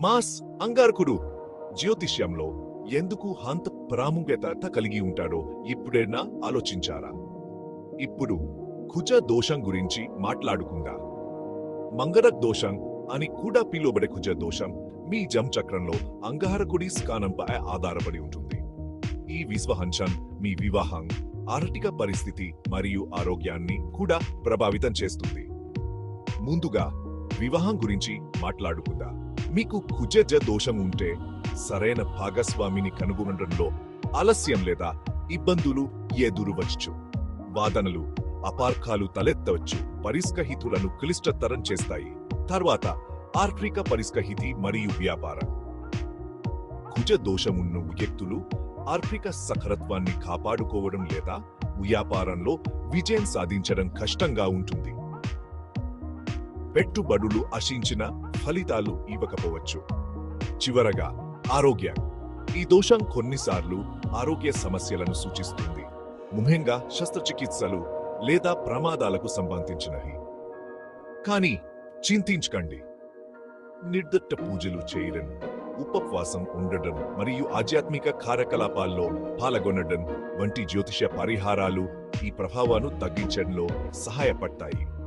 Mass అంగారకుడు జ్యోతిష్యంలో ఎందుకు అంత ప్రాముఖ్యత కలిగి ఉంటాడో ఇప్పుడైనా ఆలోచించారా? ఇప్పుడు కుజ దోషం గురించి మాట్లాడుకుందాం? మంగరక్ దోషం అని కూడా పిలువబడే కుజ దోషం మీ జం చక్రంలో అంగారకుడి స్థానంపై ఆధారపడి ఉంటుంది. ఈ విశ్వహంశం మీ వివాహం ఆర్థిక పరిస్థితి మరియు ఆరోగ్యాన్ని కూడా ప్రభావితం చేస్తుంది. ముందుగా వివాహం గురించి మాట్లాడుకుందాం? మీకు కుజజ దోషం ఉంటే సరైన భాగస్వామిని కనుగొనడంలో ఆలస్యం లేదా ఇబ్బందులు ఎదురువచ్చు వాదనలు అపార్కాలు తలెత్తవచ్చు పరిస్కహితులను క్లిష్టతరం చేస్తాయి. తర్వాత ఆర్థిక పరిస్కహితి మరియు వ్యాపారం. కుజ దోషమున్న వ్యక్తులు ఆర్థిక సఖరత్వాన్ని కాపాడుకోవడం లేదా వ్యాపారంలో విజయం సాధించడం కష్టంగా ఉంటుంది. పెట్టుబడులు ఆశించిన ఫలితాలు ఇవ్వకపోవచ్చు. చివరగా ఆరోగ్యం. ఈ దోషం కొన్నిసార్లు ఆరోగ్య సమస్యలను సూచిస్తుంది. ముఖ్యంగా శస్త్రచికిత్సలు లేదా ప్రమాదాలకు సంబంధించినవి. కానీ చింతించకండి. నిర్దిష్ట పూజలు చేయడం ఉపవాసం ఉండడం మరియు ఆధ్యాత్మిక కార్యకలాపాల్లో పాల్గొనడం వంటి జ్యోతిష పరిహారాలు ఈ ప్రభావాన్ని తగ్గించడంలో సహాయపడతాయి.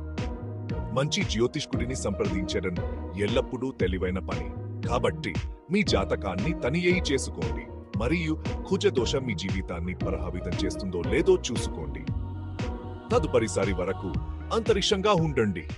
మంచి జ్యోతిష్కుడిని సంప్రదించడం ఎల్లప్పుడూ తెలివైన పని. కాబట్టి మీ జాతకాన్ని తనియేయి చేసుకోండి. మరియు కుజదోషం మీ జీవితాన్ని ప్రభావితం చేస్తుందో లేదో చూసుకోండి. తదుపరిసారి వరకు అంతరిక్షంగా ఉండండి.